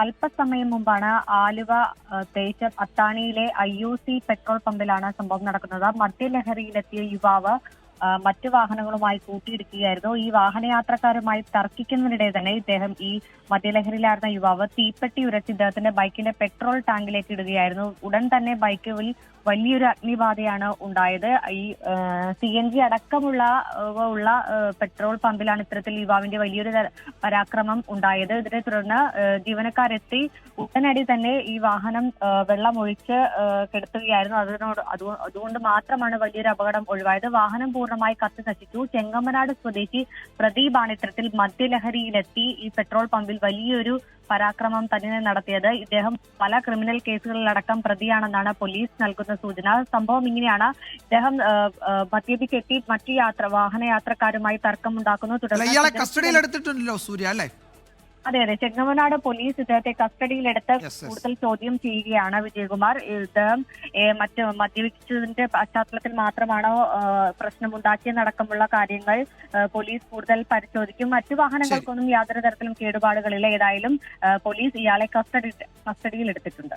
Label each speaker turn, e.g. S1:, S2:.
S1: അല്പസമയം മുമ്പാണ് ആലുവ തേച്ച അത്താണിയിലെ ഐ യു സി പെട്രോൾ പമ്പിലാണ് സംഭവം നടക്കുന്നത്. മദ്യലഹരിയിലെത്തിയ യുവാവ് മറ്റു വാഹനങ്ങളുമായി കൂട്ടിയിടിക്കുകയായിരുന്നു. ഈ വാഹനയാത്രക്കാരുമായി തർക്കിക്കുന്നതിനിടെ തന്നെ ഇദ്ദേഹം ഈ മദ്യലഹരിയിലായിരുന്ന യുവാവ് തീപ്പെട്ടി ഉരച്ച് ഇദ്ദേഹത്തിന്റെ ബൈക്കിന്റെ പെട്രോൾ ടാങ്കിലേക്ക് ഇടുകയായിരുന്നു. ഉടൻ തന്നെ ബൈക്കിൽ വലിയൊരു അഗ്നിബാധയാണ് ഉണ്ടായത്. ഈ സി എൻ ജി അടക്കമുള്ള ഉള്ള പെട്രോൾ പമ്പിലാണ് ഇത്തരത്തിൽ യുവാവിന്റെ വലിയൊരു പരാക്രമം ഉണ്ടായത്. ഇതിനെ തുടർന്ന് ജീവനക്കാരെത്തി. ഉടനടി തന്നെ ഈ വാഹനം വെള്ളമൊഴിച്ച് കെടുത്തുകയായിരുന്നു. അതിനോട് അതുകൊണ്ട് മാത്രമാണ് വലിയൊരു അപകടം ഒഴിവായത്. വാഹനം പൂർണമായി കത്തി നശിച്ചു. ചെങ്ങമനാട് സ്വദേശി പ്രദീപാണ് ഇത്തരത്തിൽ മദ്യലഹരിയിലെത്തി ഈ പെട്രോൾ പമ്പിൽ വലിയൊരു പരാക്രമം തന്നെ നടത്തിയത്. ഇദ്ദേഹം പല ക്രിമിനൽ കേസുകളിലടക്കം പ്രതിയാണെന്നാണ് പോലീസ് നൽകുന്ന സൂചന. സംഭവം ഇങ്ങനെയാണ്. ഇദ്ദേഹം മദ്യപിച്ചെത്തി മറ്റു യാത്ര വാഹനയാത്രക്കാരുമായി തർക്കമുണ്ടാക്കുന്നു.
S2: അല്ല ഇയാളെ
S1: തുടർന്ന്
S2: കസ്റ്റഡിയിൽ എടുത്തിട്ടുണ്ടല്ലോ സൂര്യ അല്ലേ?
S1: അതെ അതെ. ചെങ്ങമനാട് പോലീസ് ഇദ്ദേഹത്തെ കസ്റ്റഡിയിലെടുത്ത്. കൂടുതൽ ചോദ്യം ചെയ്യുകയാണ് വിജയകുമാർ. ഇദ്ദേഹം മറ്റ് മദ്യപിച്ചതിന്റെ പശ്ചാത്തലത്തിൽ മാത്രമാണോ പ്രശ്നമുണ്ടാക്കിയെന്നടക്കമുള്ള കാര്യങ്ങൾ പോലീസ് കൂടുതൽ പരിശോധിക്കും. മറ്റു വാഹനങ്ങൾക്കൊന്നും യാതൊരു തരത്തിലും കേടുപാടുകളില്ല. ഏതായാലും പോലീസ് ഇയാളെ കസ്റ്റഡി കസ്റ്റഡിയിൽ എടുത്തിട്ടുണ്ട്